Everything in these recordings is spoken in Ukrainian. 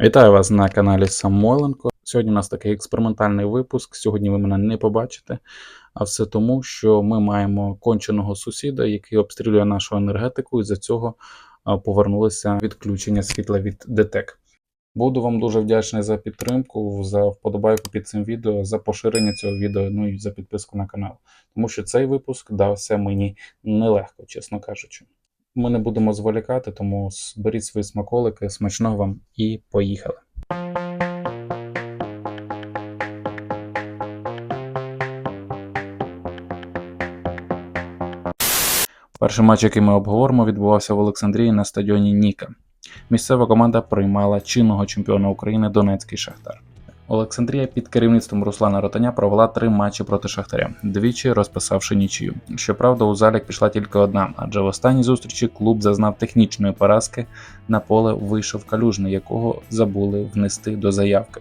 Вітаю вас на каналі Самойленко. Сьогодні у нас такий експериментальний випуск. Сьогодні ви мене не побачите, а все тому, що ми маємо конченого сусіда, який обстрілює нашу енергетику, і за цього повернулися відключення світла від ДТЕК. Буду вам дуже вдячний за підтримку, за вподобайку під цим відео, за поширення цього відео, ну і за підписку на канал. Тому що цей випуск дався мені нелегко, чесно кажучи. Ми не будемо зволікати, тому зберіть свої смаколики, смачного вам і поїхали. Перший матч, який ми обговоримо, відбувався в Олександрії на стадіоні Ніка. Місцева команда приймала чинного чемпіона України Донецький Шахтар. Олександрія під керівництвом Руслана Ротаня провела три матчі проти Шахтаря, двічі розписавши нічию. Щоправда, у залік пішла тільки одна, адже в останній зустрічі клуб зазнав технічної поразки. На поле вийшов калюжний, якого забули внести до заявки.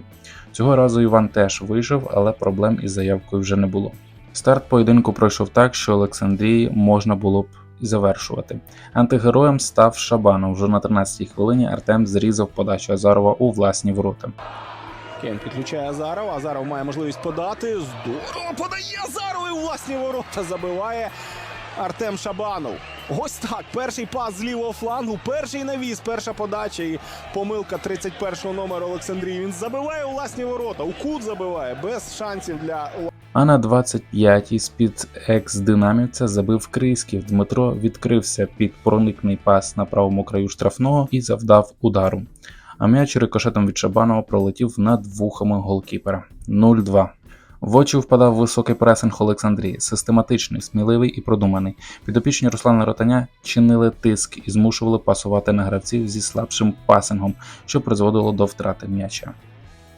Цього разу Іван теж вийшов, але проблем із заявкою вже не було. Старт поєдинку пройшов так, що Олександрії можна було б завершувати. Антигероєм став Шабанов. Вже на 13-й хвилині Артем зрізав подачу Азарова у власні ворота. Кен підключає Азаров. Азаров має можливість подати. Здорово подає Азаров і власні ворота забиває Артем Шабанов. Ось так. Перший пас з лівого флангу, перший навіс, перша подача і помилка 31-го номеру Олександрії. Він забиває власні ворота. У кут забиває без шансів для А на 25-й з-під екс-динамівця забив Крийськів. Дмитро відкрився під проникний пас на правому краю штрафного і завдав удару. А м'яч рикошетом від Шабанова пролетів над вухами голкіпера 0-2. В очі впадав високий пресинг Олександрії, систематичний, сміливий і продуманий. Підопічні Руслана Ротаня чинили тиск і змушували пасувати на гравців зі слабшим пасингом, що призводило до втрати м'яча.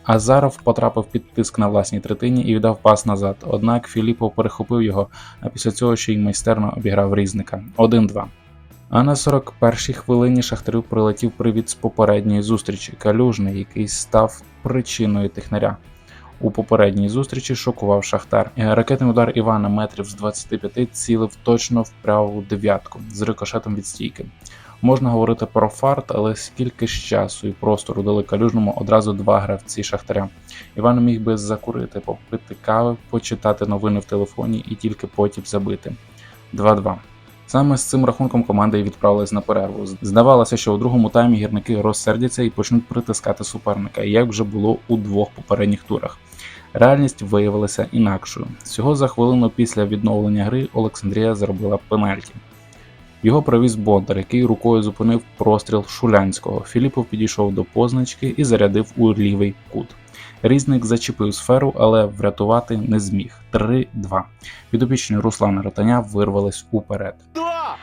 Азаров потрапив під тиск на власній третині і віддав пас назад. Однак Філіпов перехопив його, а після цього ще й майстерно обіграв різника 1-2. А на 41-й хвилині Шахтарю прилетів привід з попередньої зустрічі Калюжний, який став причиною технаря. У попередній зустрічі шокував Шахтар. Ракетний удар Івана метрів з 25 цілив точно в праву дев'ятку з рикошетом від стійки. Можна говорити про фарт, але скільки ж часу і простору дали калюжному одразу два гравці Шахтаря. Іван міг би закурити, попити кави, почитати новини в телефоні і тільки потім забити. 2-2. Саме з цим рахунком команда і відправилась на перерву. Здавалося, що у другому таймі гірники розсердяться і почнуть притискати суперника, як вже було у двох попередніх турах. Реальність виявилася інакшою. Всього за хвилину після відновлення гри Олександрія зробила пенальті. Його привіз Бондар, який рукою зупинив простріл Шулянського. Філіпов підійшов до позначки і зарядив у лівий кут. Різник зачепив сферу, але врятувати не зміг. 3-2. Підопічні Руслана Ротаня вирвались уперед. Два!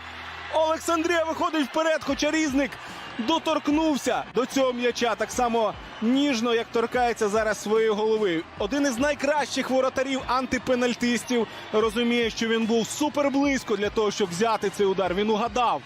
Олександрія виходить вперед, хоча різник доторкнувся до цього м'яча так само ніжно, як торкається зараз своєї голови. Один із найкращих воротарів антипенальтистів розуміє, що він був супер близько для того, щоб взяти цей удар. Він угадав.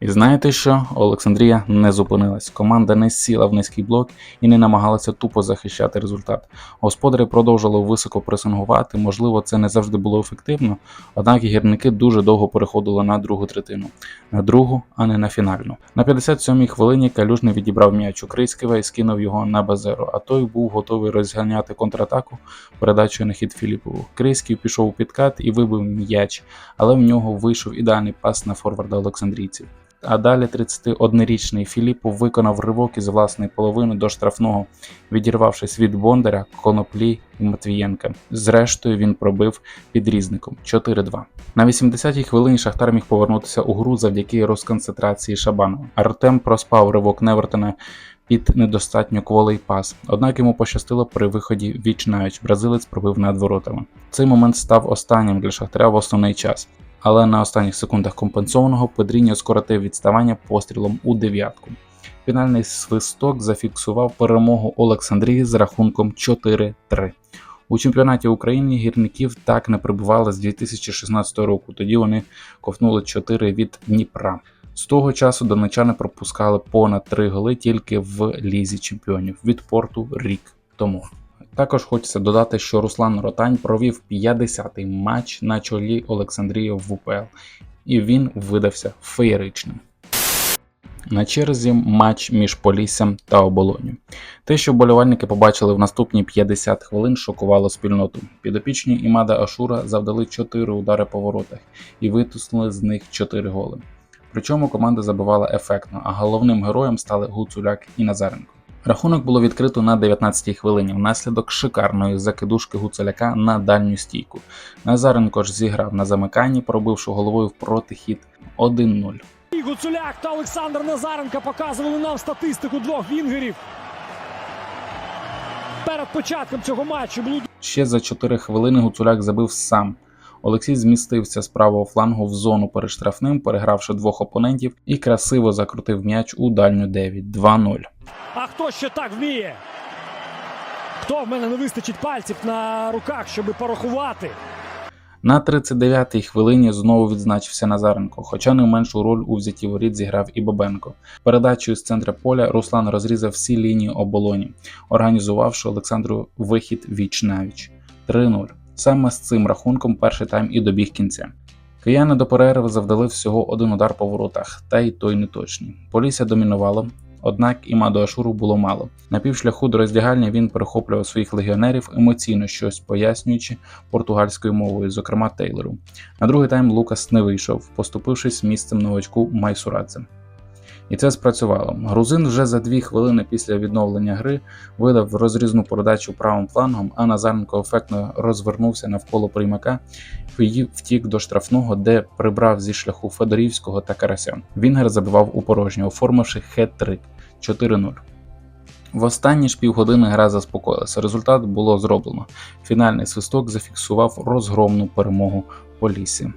І знаєте що? Олександрія не зупинилась. Команда не сіла в низький блок і не намагалася тупо захищати результат. Господарі продовжили високо пресингувати. Можливо, це не завжди було ефективно, однак гірники дуже довго переходили на другу третину, на другу, а не на фінальну. На 57-й хвилині Калюжний відібрав м'яч у Крийського і скинув його на Базеру, а той був готовий розганяти контратаку передачою на хід Філіпову. Крийський пішов у підкат і вибив м'яч, але в нього вийшов ідеальний пас на форварда Олександрійців. А далі 31-річний Філіпов виконав ривок із власної половини до штрафного, відірвавшись від Бондаря, Коноплі і Матвієнка. Зрештою він пробив підрізником 4-2. На 80-й хвилині Шахтар міг повернутися у гру завдяки розконцентрації Шабанова. Артем проспав ривок Невертона під недостатньо кволий пас. Однак йому пощастило при виході віч навіч. Бразилець пробив над воротами. Цей момент став останнім для Шахтаря в основний час але на останніх секундах компенсованого Педріньо скоротив відставання пострілом у дев'ятку. Фінальний свисток зафіксував перемогу Олександрії з рахунком 4-3. У чемпіонаті України гірників так не прибували з 2016 року. Тоді вони ковтнули 4 від Дніпра. З того часу донечани пропускали понад 3 голи тільки в лізі чемпіонів від порту рік тому. Також хочеться додати, що Руслан Ротань провів 50-й матч на чолі Олександрії в УПЛ, і він видався феєричним. На черзі матч між Поліссям та Оболоню. Те, що вболівальники побачили в наступні 50 хвилин, шокувало спільноту. Підопічні Імада Ашура завдали 4 удари по воротах і витиснули з них 4 голи. Причому команда забивала ефектно, а головним героєм стали Гуцуляк і Назаренко. Рахунок було відкрито на 19-й хвилині внаслідок шикарної закидушки Гуцуляка на дальню стійку. Назаренко ж зіграв на замиканні, пробивши головою в протихід 1-0. Гуцуляк та Олександр Назаренко показували нам статистику двох вінгерів. Перед початком цього матчу було Ще за 4 хвилини Гуцуляк забив сам. Олексій змістився з правого флангу в зону перед штрафним, перегравши двох опонентів, і красиво закрутив м'яч у дальню 9 2-0. Хто ще так вміє? Хто в мене не вистачить пальців на руках, щоб порахувати? На 39-й хвилині знову відзначився Назаренко, хоча не меншу роль у взятті воріт зіграв і Бабенко. Передачею з центра поля Руслан розрізав всі лінії оболоні, організувавши Олександру вихід віч навіч 3-0. Саме з цим рахунком перший тайм і добіг кінця. Кияни до перерви завдали всього один удар по воротах, та й той неточний. Полісся домінувало, однак і Ашуру було мало. На півшляху до роздягальні він перехоплював своїх легіонерів, емоційно щось пояснюючи португальською мовою, зокрема Тейлору. На другий тайм Лукас не вийшов, поступившись місцем новачку Майсурадзе. І це спрацювало. Грузин вже за дві хвилини після відновлення гри видав розрізну передачу правим флангом, а Назаренко ефектно розвернувся навколо приймака і втік до штрафного, де прибрав зі шляху Федорівського та Карася. Вінгер забивав у порожнє, оформивши хет-трик 4-0. В останні ж півгодини гра заспокоїлася. Результат було зроблено. Фінальний свисток зафіксував розгромну перемогу Полісі.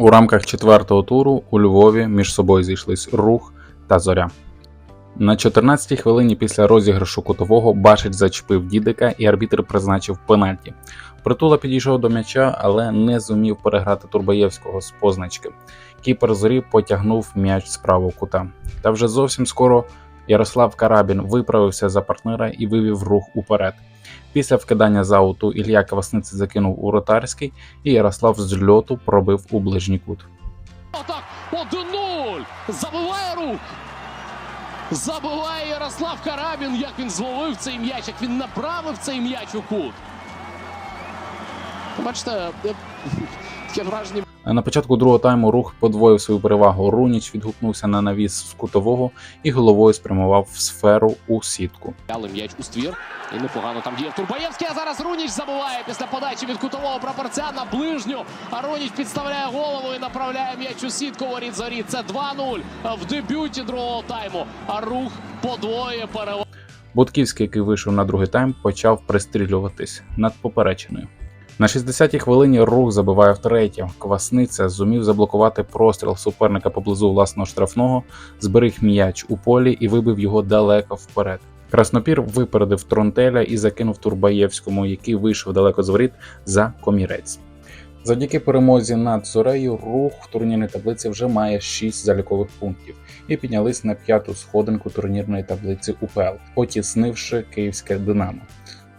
У рамках четвертого туру у Львові між собою зійшлись рух та зоря. На 14-й хвилині після розіграшу кутового Башич зачепив дідика і арбітр призначив пенальті. Притула підійшов до м'яча, але не зумів переграти Турбаєвського з позначки. Кіпер зорі потягнув м'яч з правого кута. Та вже зовсім скоро Ярослав Карабін виправився за партнера і вивів рух уперед. Після вкидання з ауту Ілля Квасниці закинув у ротарський, і Ярослав з льоту пробив у ближній кут. Отак, 1-0. Забиває рух. Забиває Ярослав Карабін. Як він зловив цей м'яч, як він направив цей м'яч у кут. Бачите, е, таке враження. На початку другого тайму рух подвоїв свою перевагу. Руніч відгукнувся на навіс з кутового і головою спрямував в сферу у сітку. Але м'яч у ствір. І непогано там діяв Турбаєвський. А зараз Руніч забиває після подачі від кутового прапорця на ближню. А Руніч підставляє голову і направляє м'яч у сітку воріт зорі. Це 2-0 в дебюті другого тайму. А рух подвоює перевагу. Будківський, який вийшов на другий тайм, почав пристрілюватись над поперечиною. На 60-й хвилині рух забиває втретє. Квасниця зумів заблокувати простріл суперника поблизу власного штрафного, зберіг м'яч у полі і вибив його далеко вперед. Краснопір випередив Тронтеля і закинув Турбаєвському, який вийшов далеко з воріт за комірець. Завдяки перемозі над Зорею рух в турнірній таблиці вже має 6 залікових пунктів і піднялись на п'яту сходинку турнірної таблиці УПЛ, потіснивши київське Динамо.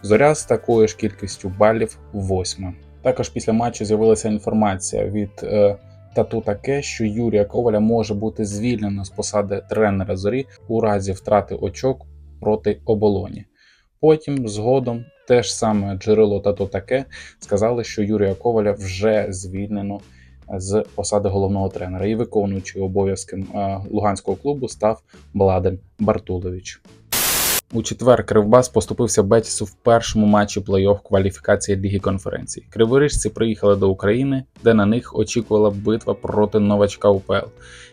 Зоря з такою ж кількістю балів восьма. Також після матчу з'явилася інформація від е, Тату таке, що Юрія Коваля може бути звільнено з посади тренера зорі у разі втрати очок проти оболоні. Потім, згодом, те ж саме джерело Тату таке сказали, що Юрія Коваля вже звільнено з посади головного тренера і виконуючий обов'язки е, луганського клубу став Бладен Бартулович. У четвер Кривбас поступився Бетісу в першому матчі плей-офф кваліфікації Ліги конференцій. Криворіжці приїхали до України, де на них очікувала битва проти новачка УПЛ,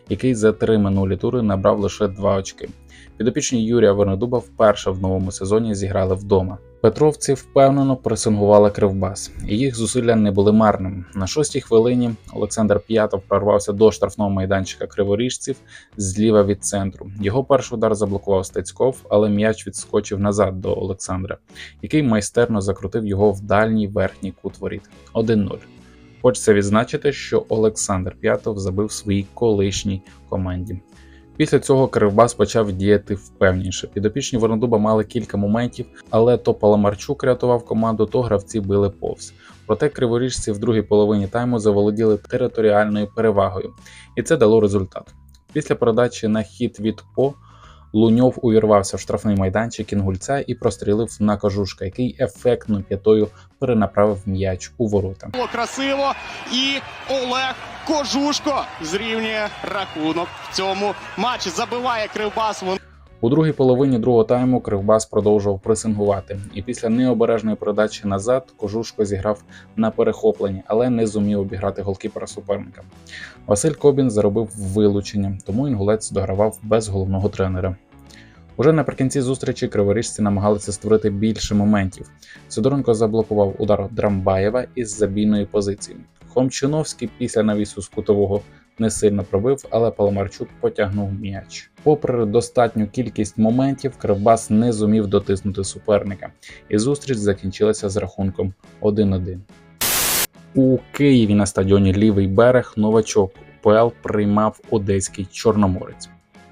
який за три минулі тури набрав лише два очки. Підопічні Юрія Вернедуба вперше в новому сезоні зіграли вдома. Петровці впевнено пресингували Кривбас, і їх зусилля не були марними. На шостій хвилині Олександр П'ятов прорвався до штрафного майданчика криворіжців зліва від центру. Його перший удар заблокував Стецьков, але м'яч відскочив назад до Олександра, який майстерно закрутив його в дальній верхній кут воріт 1-0. Хочеться відзначити, що Олександр П'ятов забив своїй колишній команді. Після цього Кривбас почав діяти впевніше. Підопічні Воронодуба мали кілька моментів, але то Паламарчук рятував команду, то гравці били повз. Проте криворіжці в другій половині тайму заволоділи територіальною перевагою, і це дало результат. Після передачі на хід від По Луньов увірвався в штрафний майданчик інгульця і прострілив на кожушка, який ефектно п'ятою перенаправив м'яч у ворота. Красиво. І Олег Кожушко зрівнює рахунок в цьому матчі. Забиває Кривбас. У другій половині другого тайму Кривбас продовжував пресингувати, і після необережної передачі назад Кожушко зіграв на перехопленні, але не зумів обіграти голкіпера суперника. Василь Кобін заробив вилучення, тому інгулець догравав без головного тренера. Уже наприкінці зустрічі криворіжці намагалися створити більше моментів. Сидоренко заблокував удар Драмбаєва із забійної позиції. Хомчиновський після навісу з кутового не сильно пробив, але Паламарчук потягнув м'яч. Попри достатню кількість моментів, Кривбас не зумів дотиснути суперника, і зустріч закінчилася з рахунком 1-1. У Києві на стадіоні Лівий берег новачок УПЛ приймав одеський Чорноморець.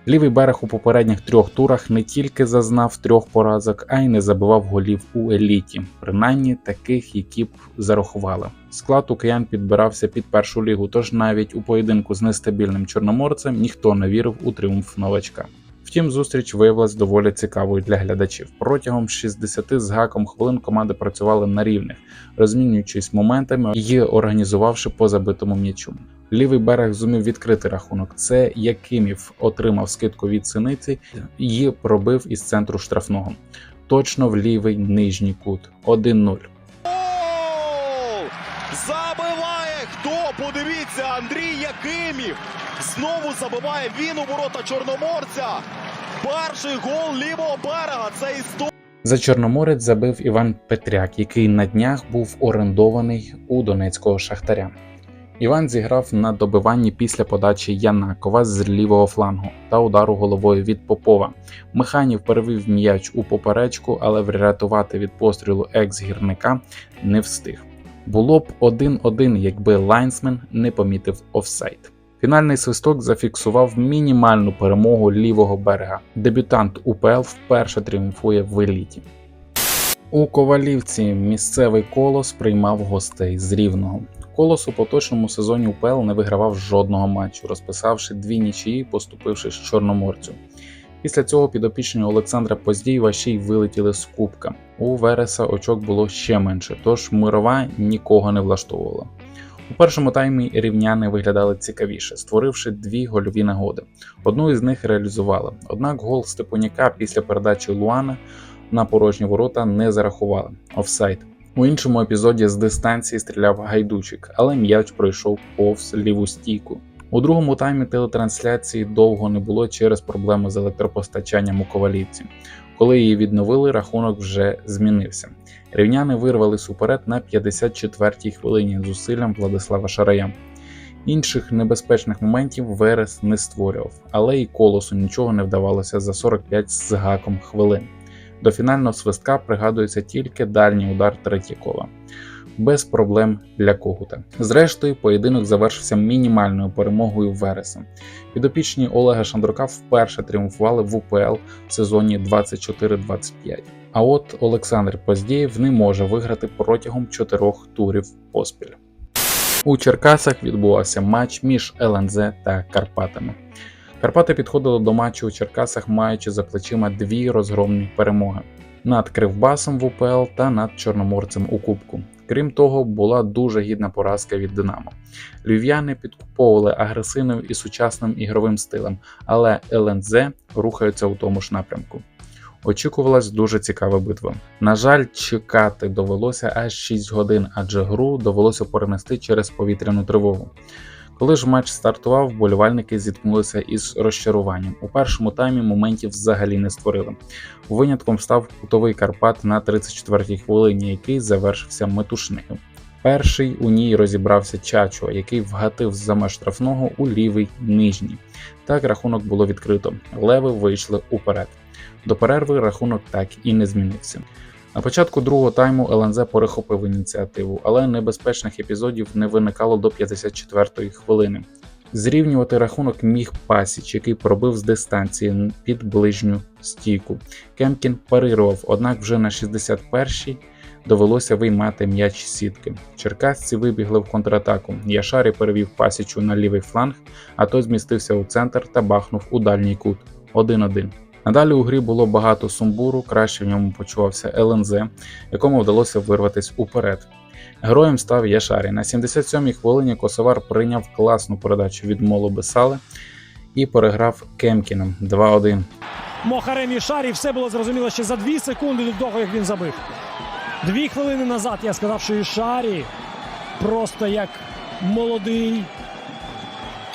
Лівий берег у попередніх трьох турах не тільки зазнав трьох поразок, а й не забивав голів у еліті, принаймні таких, які б зарахували. Склад у киян підбирався під першу лігу, тож навіть у поєдинку з нестабільним чорноморцем ніхто не вірив у тріумф новачка. Втім, зустріч виявилась доволі цікавою для глядачів. Протягом 60 з гаком хвилин команди працювали на рівних, розмінюючись моментами і організувавши по забитому м'ячу. Лівий берег зумів відкрити рахунок. Це Якимів отримав скидку від синиці і пробив із центру штрафного. Точно в лівий нижній кут 1-0. Гол! Забиває хто? Подивіться, Андрій Якимів. Знову забиває він у ворота Чорноморця. Перший гол лівого берега. Це історія. За Чорноморець забив Іван Петряк, який на днях був орендований у донецького шахтаря. Іван зіграв на добиванні після подачі Янакова з лівого флангу та удару головою від Попова. Механів перевів м'яч у поперечку, але врятувати від пострілу екс-гірника не встиг. Було б 1-1, якби лайнсмен не помітив офсайд. Фінальний свисток зафіксував мінімальну перемогу лівого берега. Дебютант УПЛ вперше тріумфує в еліті. У Ковалівці місцевий колос приймав гостей з рівного. Колос у поточному сезоні УПЛ не вигравав жодного матчу, розписавши дві нічиї, поступивши з Чорноморцю. Після цього підопічні Олександра Поздієва ще й вилетіли з кубка. У Вереса очок було ще менше, тож мирова нікого не влаштовувала. У першому таймі рівняни виглядали цікавіше, створивши дві гольові нагоди. Одну із них реалізували. Однак гол Степаняка після передачі Луана на порожні ворота не зарахували. Офсайд. У іншому епізоді з дистанції стріляв гайдучик, але м'яч пройшов повз ліву стійку. У другому таймі телетрансляції довго не було через проблеми з електропостачанням у Ковалівці. Коли її відновили, рахунок вже змінився. Рівняни вирвались уперед на 54-й хвилині зусиллям Владислава Шарая. Інших небезпечних моментів Верес не створював, але і колосу нічого не вдавалося за 45 з гаком хвилин. До фінального свистка пригадується тільки дальній удар Третьякова. Без проблем для Когута. Зрештою, поєдинок завершився мінімальною перемогою Вереса. Підопічні Олега Шандрука вперше тріумфували в УПЛ в сезоні 24-25. А от Олександр Поздєєв не може виграти протягом чотирьох турів поспіль. У Черкасах відбувався матч між ЛНЗ та Карпатами. Карпати підходили до матчу у Черкасах, маючи за плечима дві розгромні перемоги над Кривбасом в УПЛ та над Чорноморцем у Кубку. Крім того, була дуже гідна поразка від Динамо. Львів'яни підкуповували агресивним і сучасним ігровим стилем, але ЛНЗ рухаються у тому ж напрямку. Очікувалась дуже цікава битва. На жаль, чекати довелося аж 6 годин, адже гру довелося перенести через повітряну тривогу. Коли ж матч стартував, вболівальники зіткнулися із розчаруванням. У першому таймі моментів взагалі не створили. Винятком став кутовий Карпат на 34-й хвилині, який завершився метушнею. Перший у ній розібрався Чачо, який вгатив за меж штрафного у лівий нижній. Так рахунок було відкрито. Леви вийшли уперед. До перерви рахунок так і не змінився. На початку другого тайму ЛНЗ перехопив ініціативу, але небезпечних епізодів не виникало до 54-ї хвилини. Зрівнювати рахунок міг Пасіч, який пробив з дистанції під ближню стійку. Кемкін парирував, однак вже на 61-й Довелося виймати м'яч сітки. Черкасці вибігли в контратаку. Яшарі перевів пасічу на лівий фланг, а той змістився у центр та бахнув у дальній кут 1-1. Надалі у грі було багато сумбуру, краще в ньому почувався ЛНЗ, якому вдалося вирватися уперед. Героєм став Яшарі. На 77-й хвилині Косовар прийняв класну передачу від Моло Бесали і переграв Кемкіном 2-1. Мохарем і Шарі все було зрозуміло ще за дві секунди до того, як він забив. Дві хвилини назад я сказав, що Ішарі просто як молодий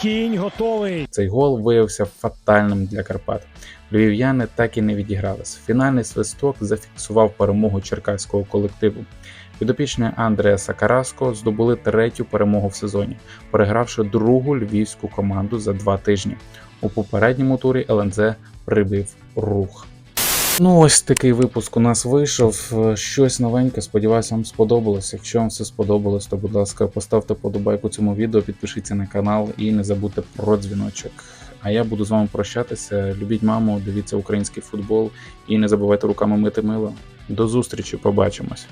кінь готовий. Цей гол виявився фатальним для Карпат. Львів'яни так і не відігрались. Фінальний свисток зафіксував перемогу черкаського колективу. Підопічні Андреаса Караско здобули третю перемогу в сезоні, перегравши другу львівську команду за два тижні. У попередньому турі ЛНЗ прибив рух. Ну, ось такий випуск у нас вийшов. Е, Щось новеньке. Сподіваюся, вам сподобалось. Якщо вам все сподобалось, то будь ласка, поставте подобайку цьому відео, підпишіться на канал і не забудьте про дзвіночок. А я буду з вами прощатися. Любіть маму, дивіться український футбол і не забувайте руками мити мило. До зустрічі, побачимось.